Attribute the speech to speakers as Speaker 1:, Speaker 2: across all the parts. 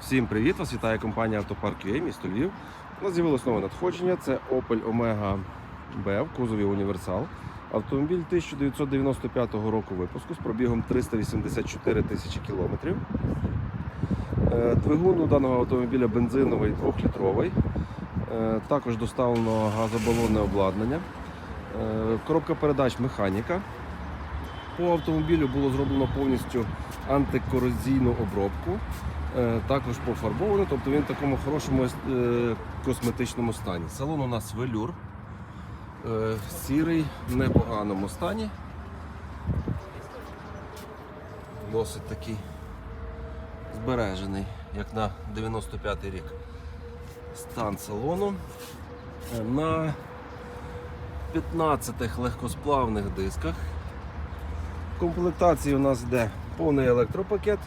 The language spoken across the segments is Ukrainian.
Speaker 1: Всім привіт! Вас вітає компанія Автопарк UA, місто Львів. У нас з'явилось нове надходження. Це Opel Omega B в кузові Універсал. Автомобіль 1995 року випуску з пробігом 384 тисячі кілометрів. Е, Двигун у даного автомобіля бензиновий 2-літровий. Е, Також доставлено газобалонне обладнання. Е, Коробка передач механіка. По автомобілю було зроблено повністю антикорозійну обробку. Е, Також пофарбовано, тобто він в такому хорошому е, косметичному стані. Салон у нас велюр. Е, Сірий, в непоганому стані. Досить такий збережений, як на 95-й рік. Стан салону. На 15 легкосплавних дисках. Комплектації у нас йде повний електропакет,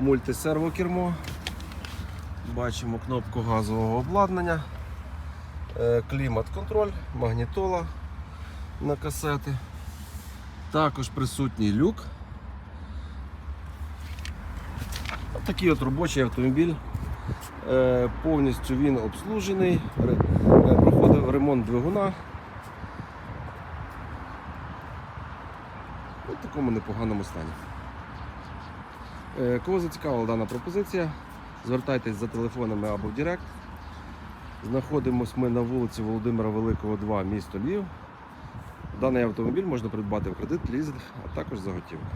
Speaker 1: мультисервокермо. Бачимо кнопку газового обладнання, е, клімат-контроль, магнітола на касети. Також присутній люк. Такий от робочий автомобіль. Е, Повністю він обслужений, е, проходив ремонт двигуна. У такому непоганому стані. Е, Кого зацікавила дана пропозиція, звертайтесь за телефонами або в Директ. Знаходимось ми на вулиці Володимира Великого, 2, місто Львів. Даний автомобіль можна придбати в кредит, лізинг, а також за готівку.